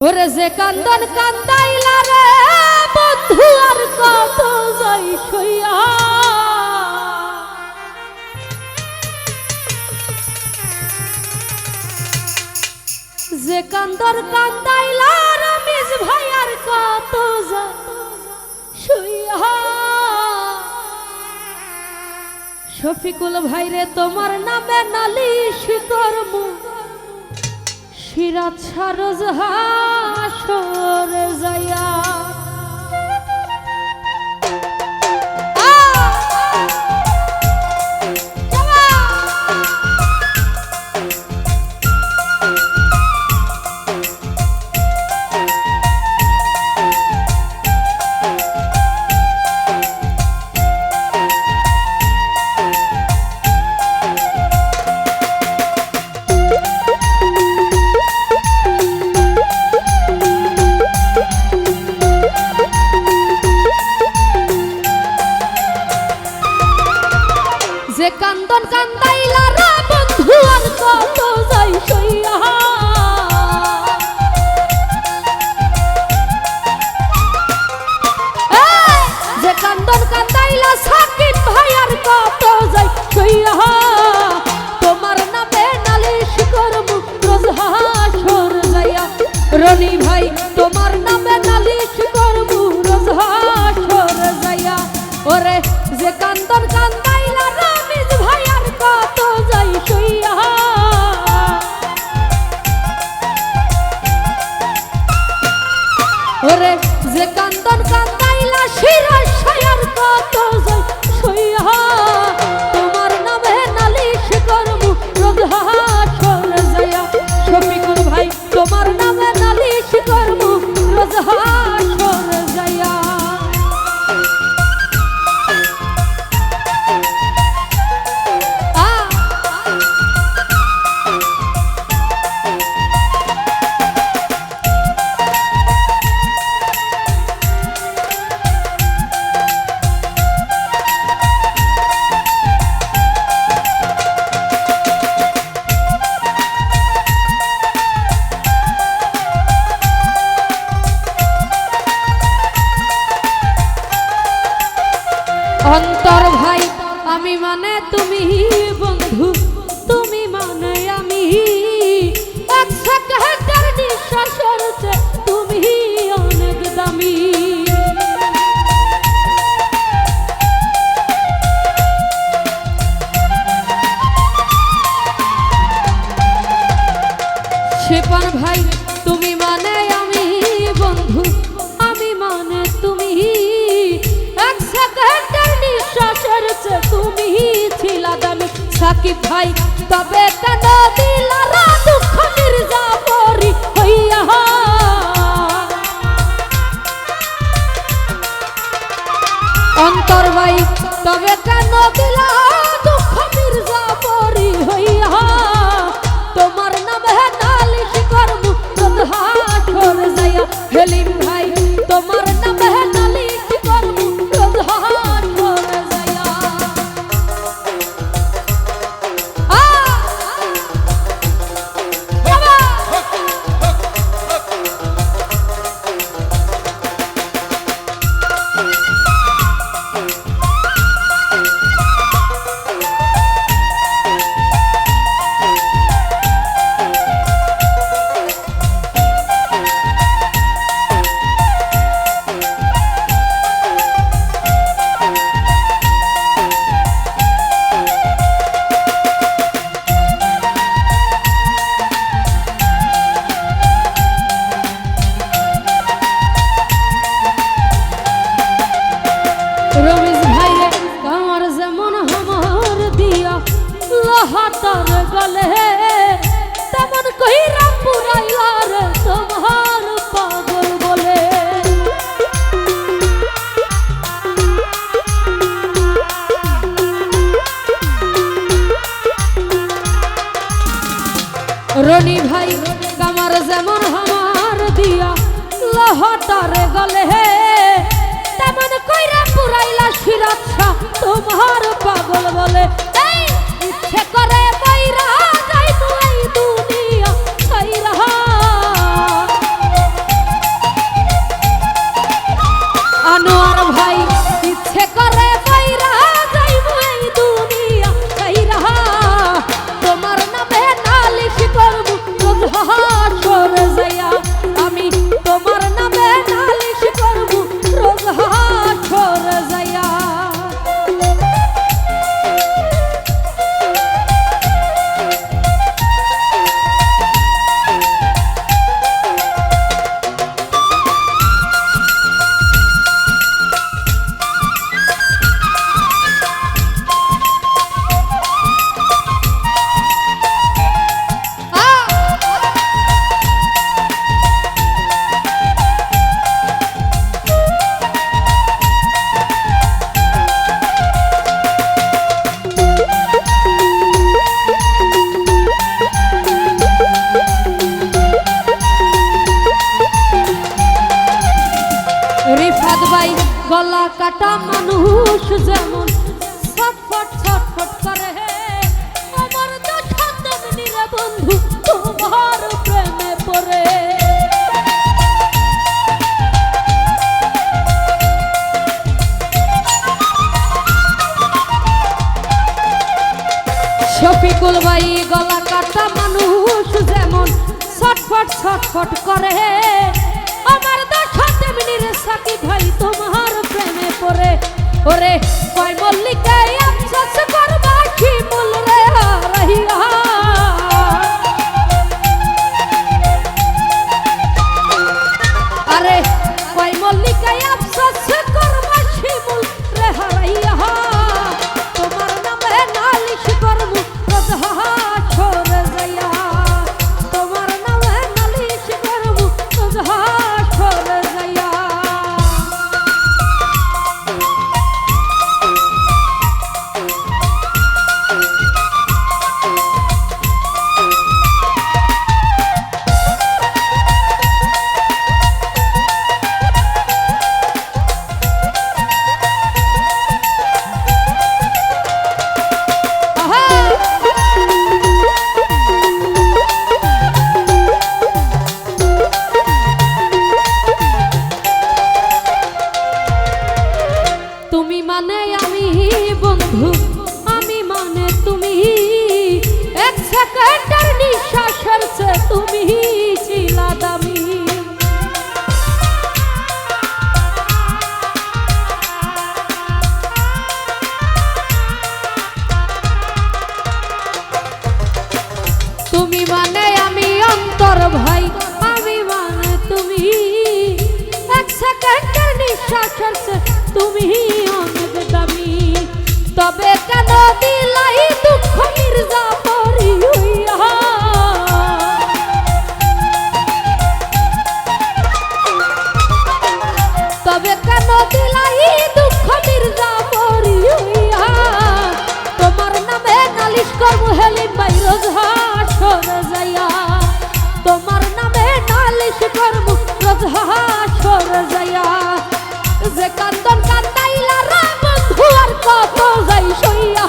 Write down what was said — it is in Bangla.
ওরে যে কান্দন কান্দাইলা রে, বন্ধু আর কত যাই সইয়া যে কান্দর কান্দাইলা রমেশ ভাই আর কত যাই সইয়া শফিকুল ভাইরে তোমার নামে নালিশ করমু সিরাত সারজ হাসর যায়া রনি ভাই, তোমার নামে নালিশ করমু রোজ হাসর যাইয়া। ওরে, যে কান্দন কান্দাইলা রমিজ ভাই, আর কত যাই যে কান্দন কান্দাইলা শিরার সায়ার কত যাই অন্তর ভাই, আমি মানে তুমি বন্ধু, তুমি মানে আমি। এক সেকেন্ডের নিঃশ্বাসের তুমি অনেক দামি। শেপান ভাই সাকিব ভাই? তবে কেন দিলারা দুঃখ মির্জা পরি হইয়া অন্তর ভাই তবে কেন দিলা লোহাটার গলে তেমন কইরা পুরাইলা রে তোমার পাগল বলে। রনি ভাই, কামার যেমন হামার দিয়া লোহাটার গলে তেমন কইরা পুরাইলা শাহ তোমার পাগল বলে। এই ইচ্ছে করে গলা কাটা মানুষ যেমন ছটফট ছটফট করে, আমার তেমনি রে বন্ধু তোমার প্রেমে পড়ে। শফিকুল ভাই গলা কাটা মানুষ যেমন ছটফট ছটফট করে, আমার রে সাকি ভাই তোমার পড়ে ওরে কয় আমি আফসোস বন্ধু, আমি মানে তুমি। এক সেকেন্ডের নিঃশ্বাসের চেয়ে তুমি ছিলা দামি। তুমি মানে আমি অন্তর ভাই, আমি মানে তুমি। এক সেকেন্ডের তবে কেন দিলাই দুঃখ মির্জা পরি তবে কেন দিলাই দুঃখ মির্জা পরি তোমার নামে নালিশ করব হেলিম ভাই রোজহা সরে যাইয়া। তোমার নামে নালিশ করব রোজহা সরে যাইয়া। যে কান্দন কান্দাইলা কত যাই সইয়া